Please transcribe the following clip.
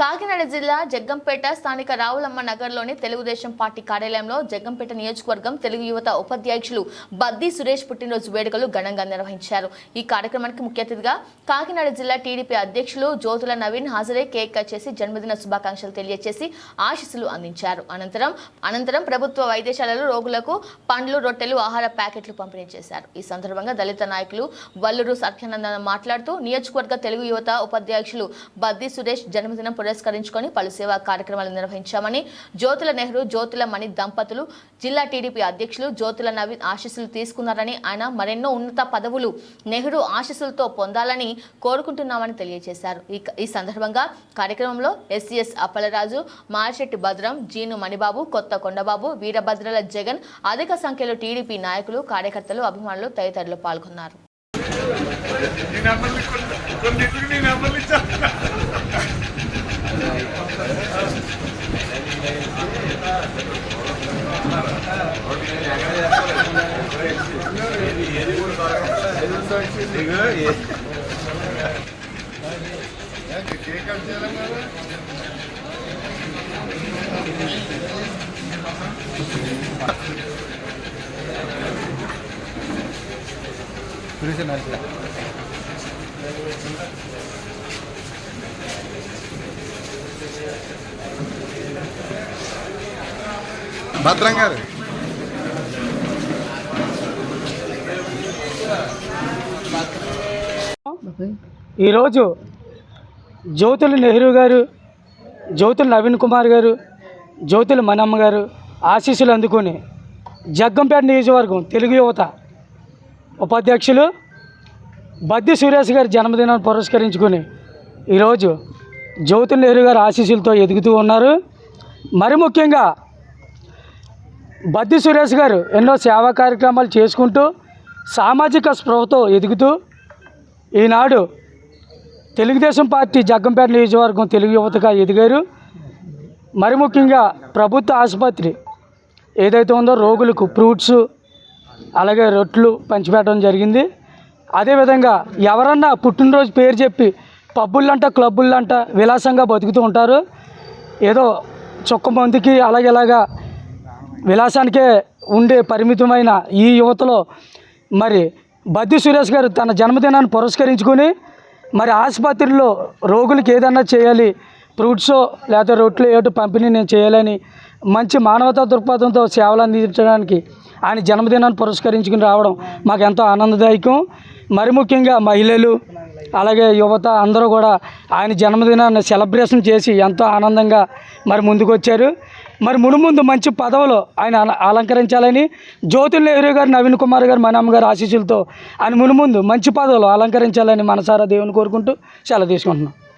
కాకినాడ జిల్లా జగ్గంపేట స్థానిక రావులమ్మ నగర్లోని తెలుగుదేశం పార్టీ కార్యాలయంలో జగ్గంపేట నియోజకవర్గం తెలుగు యువత ఉపాధ్యక్షులు బద్ది సురేష్ పుట్టినరోజు వేడుకలు ఘనంగా నిర్వహించారు. ఈ కార్యక్రమానికి ముఖ్య అతిథిగా కాకినాడ జిల్లా టీడీపీ అధ్యక్షులు జ్యోతుల నవీన్ హాజరై కేక్ కట్ చేసి జన్మదిన శుభాకాంక్షలు తెలియజేసి ఆశీస్సులు అందించారు. అనంతరం అనంతరం ప్రభుత్వ వైద్యశాలలో రోగులకు పండ్లు రొట్టెలు ఆహార ప్యాకెట్లు పంపిణీ చేశారు. ఈ సందర్భంగా దళిత నాయకులు వల్లూరు సత్యానందన మాట్లాడుతూ నియోజకవర్గ తెలుగు యువత ఉపాధ్యక్షులు బద్ది సురేష్ జన్మదినం పురస్కరించుకొని పలు సేవా కార్యక్రమాలు నిర్వహించామని జ్యోతుల నెహ్రూ జ్యోతుల మణి దంపతులు జిల్లా టీడీపీ అధ్యక్షులు జ్యోతుల నవీన్ ఆశీస్సులు తీసుకున్నారని ఆయన మరెన్నో ఉన్నత పదవులు నెహ్రూ ఆశీస్సులతో పొందాలని కోరుకుంటున్నామని తెలియజేశారు. ఈ ఈ సందర్భంగా కార్యక్రమంలో ఎస్సీఎస్ అప్పలరాజు మార్చెట్టి భద్రం జీను మణిబాబు కొత్త కొండబాబు వీరభద్రల జగన్ అధిక సంఖ్యలో టీడీపీ నాయకులు కార్యకర్తలు అభిమానులు తదితరులు పాల్గొన్నారు. నేను అమ్మలు కొన్ని కొన్నిటికి నీ నెంబర్లు ఇచ్చాను భద్రం గారు. ఈరోజు జ్యోతులు నెహ్రూ గారు జ్యోతుల నవీన్ కుమార్ గారు జ్యోతుల మనమ్మ గారు ఆశీస్సులు అందుకొని జగ్గంపేట నియోజకవర్గం తెలుగు యువత ఉపాధ్యక్షులు బద్ది సురేష్ గారి జన్మదినాన్ని పురస్కరించుకొని ఈరోజు జ్యోతి నెహ్రూ గారి ఆశీస్సులతో ఎదుగుతూ ఉన్నారు. మరి ముఖ్యంగా బద్ది సురేష్ గారు ఎన్నో సేవా కార్యక్రమాలు చేసుకుంటూ సామాజిక స్పృహతో ఎదుగుతూ ఈనాడు తెలుగుదేశం పార్టీ జగ్గంపేట నియోజకవర్గం తెలుగు యువతగా ఎదిగారు. మరి ముఖ్యంగా ప్రభుత్వ ఆసుపత్రి ఏదైతే ఉందో రోగులకు ఫ్రూట్స్ అలాగే రొట్లు పంచిపెట్టడం జరిగింది. అదేవిధంగా ఎవరన్నా పుట్టినరోజు పేరు చెప్పి పబ్బులంట క్లబ్బులంట విలాసంగా బతుకుతూ ఉంటారు. ఏదో చుక్క మందికి అలాగేలాగా విలాసానికే ఉండే పరిమితమైన ఈ యువతలో మరి బద్ది సురేష్ గారు తన జన్మదినాన్ని పురస్కరించుకొని మరి ఆసుపత్రిలో రోగులకి ఏదన్నా చేయాలి ఫ్రూట్స్ లేకపోతే రొట్టెలు ఏటు పంపిణీ నేను చేయాలని మంచి మానవతా దృక్పథంతో సేవలు అందించడానికి ఆయన జన్మదినాన్ని పురస్కరించుకుని రావడం మాకు ఎంతో ఆనందదాయకం. మరి ముఖ్యంగా మహిళలు అలాగే యువత అందరూ కూడా ఆయన జన్మదినాన్ని సెలబ్రేషన్ చేసి ఎంతో ఆనందంగా మరి ముందుకొచ్చారు. మరి మునుముందు మంచి పదవులు ఆయన అల- అలంకరించాలని జ్యోతుల నెహ్రూ గారు నవీన్ కుమార్ గారు మనమ్మ గారు ఆశీస్సులతో ఆయన మునుముందు మంచి పదవులు అలంకరించాలని మనసారా దేవుని కోరుకుంటూ సెలవు తీసుకుంటున్నాం.